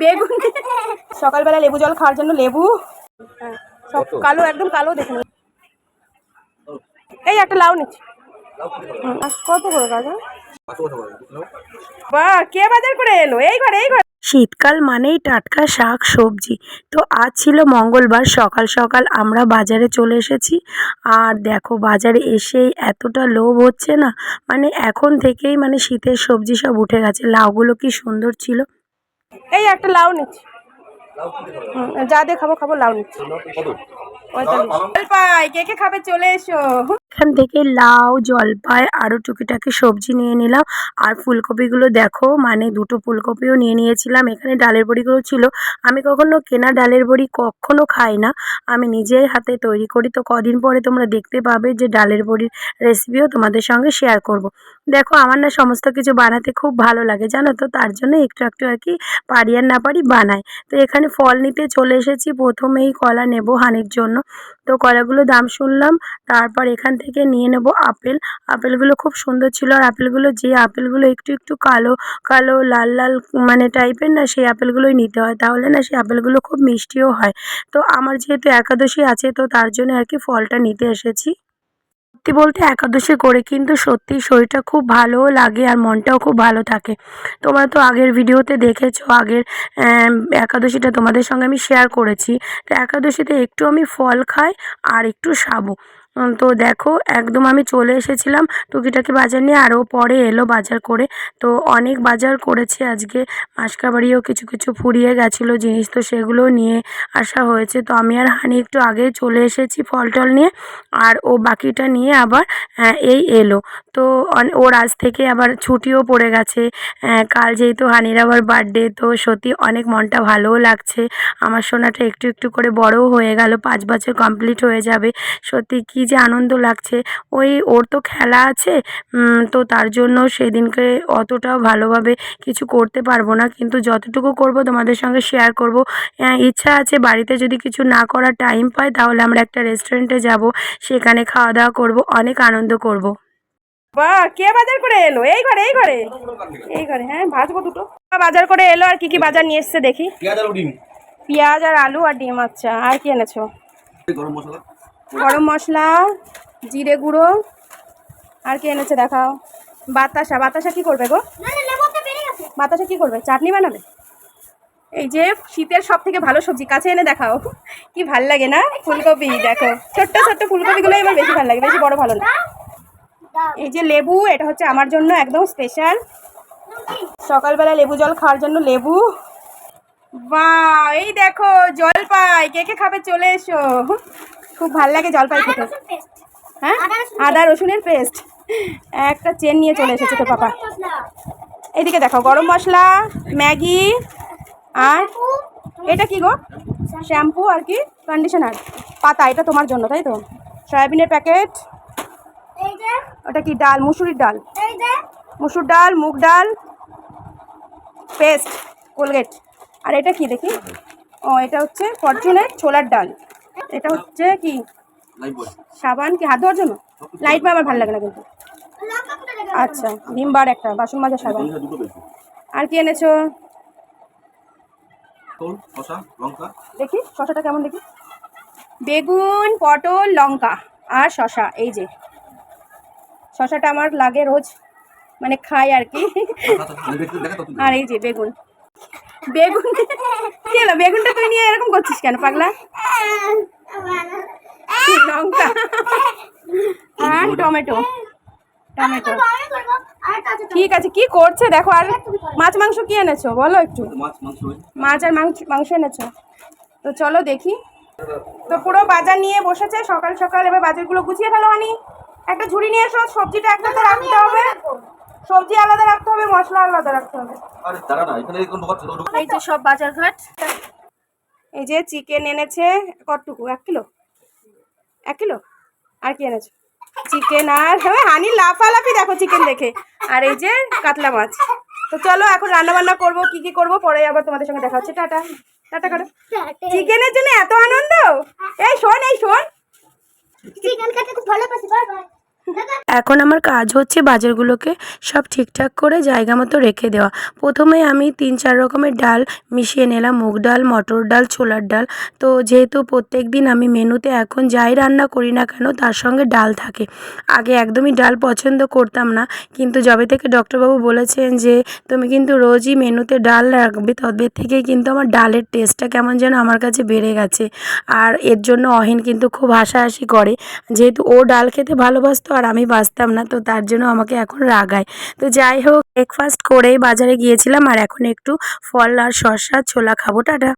বেগুন। সকালবেলা লেবু জল খাওয়ার জন্য লেবু। হ্যাঁ, সব কালো একদম কালো দেখে। এই একটা লাউ নিচ্ছি। কত করে কাকা বা কে বাজার করে এলো? এই ঘরে এই ঘরে। শীতকাল মানেই টাটকা শাক সবজি। তো আজ ছিল মঙ্গলবার সকাল সকাল আমরা বাজারে চলে এসেছি। আর দেখো বাজারে এসেই এতটা লোভ হচ্ছে না? মানে এখন থেকেই মানে শীতের সবজি সব উঠে গেছে। লাউগুলো কি সুন্দর ছিল? এই একটা লাউ নিচ্ছি। যা দিয়ে খাব খাব, লাউ নিচ্ছি। এখান থেকে লাউ, জলপাই আরও টুকিটাকি সবজি নিয়ে নিলাম। আর ফুলকপিগুলো দেখো মানে দুটো ফুলকপিও নিয়ে নিয়েছিলাম। এখানে ডালের বড়িগুলো ছিল। আমি কখনো কেনা ডালের বড়ি কখনো খাই না। আমি নিজের হাতে তৈরি করি। তো কদিন পরে তোমরা দেখতে পাবে যে ডালের বড়ির রেসিপিও তোমাদের সঙ্গে শেয়ার করব। দেখো আমার না সমস্ত কিছু বানাতে খুব ভালো লাগে, জানো তো? তার জন্য একটু একটু আর কি পারি আর না পারি বানাই। তো এখানে ফল নিতে চলে এসেছি, প্রথমেই কলা নেব হানির জন্য। তো কলাগুলো দাম শুনলাম, তারপর এখান থেকে নিয়ে নেব আপেল। আপেলগুলো খুব সুন্দর ছিল, আর আপেলগুলো যে আপেলগুলো একটু একটু কালো কালো, লাল লাল মানে টাইপের না, সেই আপেলগুলোই নিতে হয়। তাহলে না সেই আপেলগুলো খুব মিষ্টিও হয়। তো আমার যেহেতু একাদশী আছে, তো তার জন্য আর কি ফলটা নিতে এসেছি। সত্যি বলতে একাদশী করে কিন্তু সত্যি শরীরটা খুব ভালোও লাগে আর মনটাও খুব ভালো থাকে। তোমরা তো আগের ভিডিওতে দেখেছ, আগের একাদশীটা তোমাদের সঙ্গে আমি শেয়ার করেছি। তো একাদশীতে একটু আমি ফল খাই আর একটু সাবু। তো দেখো একদম আমি চলে এসেছিলাম টুকিটাকি বাজার নিয়ে আরও পরে এলো বাজার করে। তো অনেক বাজার করেছে আজকে। মাসকাবাড়িও কিছু কিছু ফুরিয়ে গেছিল জিনিস তো সেগুলো নিয়ে আসা হয়েছে। তো আমি আর হানি একটু আগে চলে এসেছি ফল টল নিয়ে আর ও বাকিটা নিয়ে আবার আহ, এই এলো। তো ওর আজ থেকে আবার ছুটিও পড়ে গেছে। আহ, কাল যেহেতু হানির আবার বার্থডে তো সত্যি অনেক মনটা ভালোও লাগছে। আমার সোনাটা একটু একটু করে বড়ও হয়ে গেল পাঁচ বছর কমপ্লিট হয়ে যাবে। সত্যি কী যে আনন্দ লাগছে। ওই ওর তো খেলা আছে তো তার জন্য সেদিনকে অতটাও ভালোভাবে কিছু করতে পারব না। কিন্তু যতটুকু করব তোমাদের সঙ্গে শেয়ার করব। আহ, ইচ্ছা আছে বাড়িতে যদি কিছু না করার টাইম পাই তাহলে আমরা একটা রেস্টুরেন্টে যাব সেখানে খাওয়া দাওয়া করব অনেক আনন্দ করব। বা কে বাজার করে এলো? এই ঘরে এই ঘরে। এই ঘরে হ্যাঁ ভাজবো দুটো। বাজার করে এলো আর কি কি বাজার নিয়ে এসছে দেখি। পেঁয়াজ পেঁয়াজ আর আলু আর ডিম আচ্ছা আর কি এনেছো? গরম মশলা। গরম মশলা, জিরে গুঁড়ো, আর কি এনেছে দেখাও? বাতাসা বাতাসা কি করবে গো? বাতাসা কি করবে? চাটনি বানাবে? এই যে শীতের সব থেকে ভালো সবজি, কাছে এনে দেখাও। কি ভালো লাগে না? ফুলকপি, দেখো। ছোট্ট ছোট্ট ফুলকপিগুলো এবার বেশি ভালো লাগে, বেশি বড় ভালো না। এই যে লেবু, এটা হচ্ছে আমার জন্য একদম স্পেশাল সকালবেলা লেবু জল খাওয়ার জন্য লেবু। বা এই দেখো, জল পাই। কে কে খাবে? চলে এসো। খুব ভালো লাগে জলপাই খেতে। হ্যাঁ? আদা রসুনের পেস্ট একটা চেন নিয়ে চলে এসেছে তোর পাপা। এদিকে দেখো গরম মশলা ম্যাগি আর এটা কি গো? শ্যাম্পু আর কি? কন্ডিশনার পাতা এটা তোমার জন্য তাই তো? সয়াবিনের প্যাকেট ওটা কি ডাল? মুসুরির ডাল। মুসুর ডাল মুগ ডাল পেস্ট কোলগেট আর এটা কি দেখি? ও এটা হচ্ছে ফরচুনের ছোলার ডাল। এটা হচ্ছে কি? সাবান কি? হাত ধোয়ার জন্য? লাইট আমার ভালো লাগে না কিন্তু। আচ্ছা ভিমবার একটা বাসন মাজার সাবান। আর কি এনেছো? দেখি শশাটা কেমন দেখি? বেগুন পটল লঙ্কা আর শশা এই যে। শশাটা আমার লাগে রোজ মানে খাই আর কি। আর এই যে বেগুন। বেগুন কি হলো? বেগুনটা তুই নিয়ে এরকম করছিস কেন পাগলা? লঙ্কা? আর টমেটো। টমেটো। ঠিক আছে কি করছে দেখো আর মাছ মাংস কি এনেছো? বলো একটু। মাছ মাংস হয়েছে মাছ আর মাংস মাংস এনেছো? তো চলো দেখি। তো পুরো বাজার নিয়ে বসেছে সকাল সকাল এবার বাজারগুলো গুছিয়ে ফেলো আনি। একটা ঝুড়ি নিয়ে এসো সবজিটা একসাথে রাখতে হবে। সবজি আলাদা রাখতে হবে মশলা আলাদা রাখতে হবে। আরে দাঁড়া না এখানে কোন দোকান ছিল এই যে সব বাজার ঘাট। এই যে চিকেন এনেছে কতটুকু? এক কিলো? এক কিলো? আর কি এনেছো? চিকেন আর হ্যাঁ হানি লাফালাফি দেখো চিকেন দেখে। আর এই যে কাতলা মাছ। তো চলো এখন রান্না বান্না করব কি কি করব পরে আবার তোমাদের সঙ্গে দেখা হচ্ছে। টাটা। টাটা করো। চিকেনের জন্য এত আনন্দ? এই শোন এই শোন। চিকেন খেতে খুব ভালোবাসি বাই বাই। এখন আমার কাজ হচ্ছে বাজারগুলোকে সব ঠিকঠাক করে জায়গা মতো রেখে দেওয়া। প্রথমে আমি তিন চার রকমের ডাল মিশিয়ে নিলাম, মুগ ডাল, মটর ডাল, ছোলার ডাল। তো যেহেতু প্রত্যেক দিন আমি মেনুতে এখন যাই রান্না করি না কেন, তার সঙ্গে ডাল থাকে। আগে একদমই ডাল পছন্দ করতাম না, কিন্তু যবে থেকে ডক্টরবাবু বলেছেন যে, তুমি কিন্তু রোজই মেনুতে ডাল রাখবে, তবে থেকে কিন্তু আমার ডালের টেস্টটা কেমন যেন আমার কাছে বেড়ে গেছে। আর এর জন্য অহিন কিন্তু খুব হাসাহাসি করে, যেহেতু ও ডাল খেতে ভালোবাসতো আর আমি বাঁচতাম না, তো তার জন্য আমাকে এখন রাগায়। তো যাই হোক ব্রেকফাস্ট করেই বাজারে গিয়েছিলাম আর এখন একটু ফল আর শসা ছোলা খাব, টাটা।